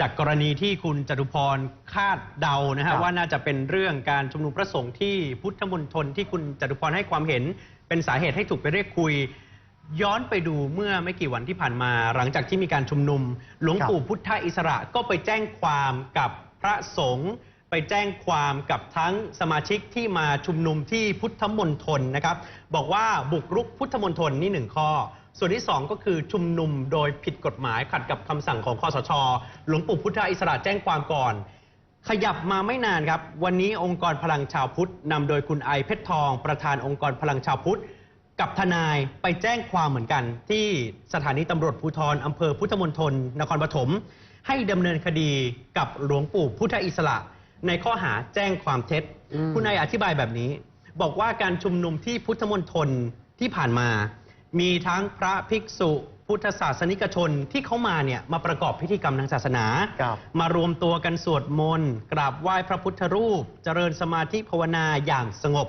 จากกรณีที่คุณจตุพรคาดเดานะครัฮะบ ว่าน่าจะเป็นเรื่องการชุมนุมพระสงฆ์ที่พุทธมณฑลที่คุณจตุพรให้ความเห็น เป็นสาเหตุให้ถูกไปเรียกคุย ย้อนไปดูเมื่อไม่กี่วันที่ผ่านมา หลังจากที่มีการชุมนุม หลวงปู่พุทธอิสระก็ไปแจ้งความกับพระสงฆ์ไปแจ้งความกับทั้งสมาชิกที่มาชุมนุมที่พุทธมณฑลนะครับ บอกว่าบุกรุกพุทธมณฑลนี่หนึ่งข้อ ส่วนที่สองก็คือชุมนุมโดยผิดกฎหมายขัดกับคำสั่งของคอสช หลวงปู่พุทธอิสระแจ้งความก่อน ขยับมาไม่นานครับ วันนี้องค์กรพลังชาวพุทธนำโดยคุณไอเพชรทอง ประธานองค์กรพลังชาวพุทธ กับทนายไปแจ้งความเหมือนกัน ที่สถานีตำรวจภูธรอำเภอพุทธมณฑลนครปฐมให้ดำเนินคดีกับหลวงปู่พุทธอิสระ ในข้อหาแจ้งความเท็จ อืม คุณนายอธิบายแบบนี้ บอกว่าการชุมนุมที่พุทธมณฑลที่ผ่านมา มีทั้งพระภิกษุ พุทธศาสนิกชนที่เขามาเนี่ยมาประกอบพิธีกรรมทางศาสนา ครับมารวมตัวกันสวดมนต์กราบไหว้พระพุทธรูป เจริญสมาธิภาวนาอย่างสงบ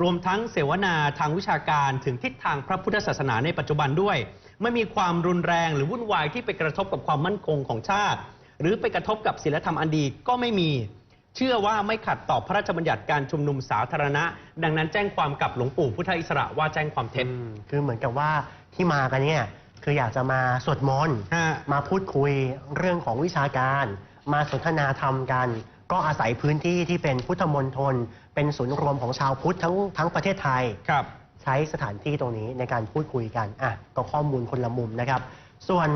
รวมทั้งเสวนาทางวิชาการถึงทิศทางพระพุทธศาสนาในปัจจุบันด้วย ไม่มีความรุนแรงหรือวุ่นวายที่ไปกระทบกับความมั่นคงของชาติ หรือไปกระทบกับศีลธรรมอันดีก็ไม่มี เชื่อว่าไม่ขัดต่อพระราชบัญญัติการชุมนุมสาธารณะ ดังนั้นแจ้งความกับหลวงปู่พุทธอิสระว่าแจ้งความเท็จอืมคือเหมือนกับว่าที่มากันเนี่ยคืออยากจะมาสวดมนต์ฮะ มาพูดคุยเรื่องของวิชาการ มาสนทนาธรรมกัน ก็อาศัยพื้นที่ที่เป็นพุทธมณฑลเป็นศูนย์รวมของชาวพุทธทั้งทั้งประเทศไทย ครับ ใช้สถานที่ตรงนี้ในการพูดคุยกันอะก็ข้อมูลคนละมุมนะครับ ส่วน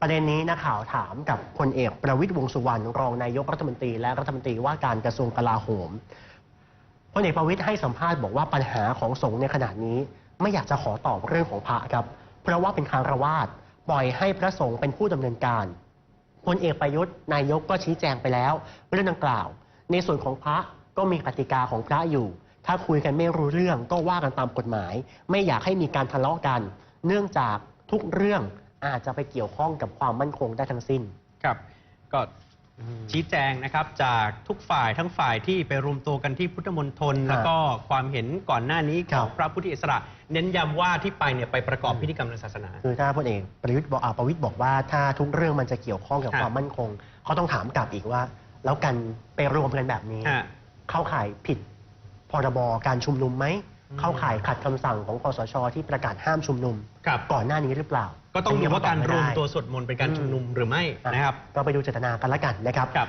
ประเด็นนี้นักข่าวถามกับพลเอกประวิตยวงษ์สุวรรณรองนายกรัฐมนตรีและรัฐมนตรีว่าการกระทรวงกลาโหมพลเอกประวิตยให้สัมภาษณ์บอกว่าปัญหาของสงฆ์ในขณะนี้ ไม่อยากจะขอตอบเรื่องของพระครับ เพราะว่าเป็นคารวาสปล่อยให้พระสงฆ์เป็นผู้ดำเนินการพลเอกประยุทธ์นายกก็ชี้แจงไปแล้ว เรื่องดังกล่าว ในส่วนของพระก็มีกติกาของพระอยู่ ถ้าคุยกันไม่รู้เรื่องก็ว่ากันตามกฎหมาย ไม่อยากให้มีการทะเลาะกัน เนื่องจากทุกเรื่อง อาจจะไปเกี่ยวข้องกับความมั่นคงได้ทั้งสิ้น ครับก็ชี้แจงนะครับจากทุกฝ่ายทั้งฝ่ายที่ไปรวมตัวกันที่พุทธมณฑลครับแล้วก็ความเห็นก่อนหน้านี้คขรัอบงพระพุทธอิสระ เน้นย้ำว่าที่ไปเนี่ยไปประกอบพิธีกรรมทางศาสนา คือถ้าพลเอกประยุทธ์บอกอ่าประวิตยบอกว่าถ้าทุกเรื่องมันจะเกี่ยวข้องกับครับความมั่นคงเขาต้องถามกลับอีกว่า แล้วกันไปรวมกันแบบนี้ฮะเข้าข่ายผิดพรบการชุมนุมไหมอืมเข้าข่ายขัดคำสั่งของคอสช ที่ประกาศห้ามชุมนุมครับก่อนหน้านี้หรือเปล่า ก็ต้องดูว่าการรวมตัวอันนี้สวดมนต์เป็นการชุมนุมหรือไม่ยังตอบไม่ได้นะครับ ก็ไปดูเจตนากันละกันนะครับครับ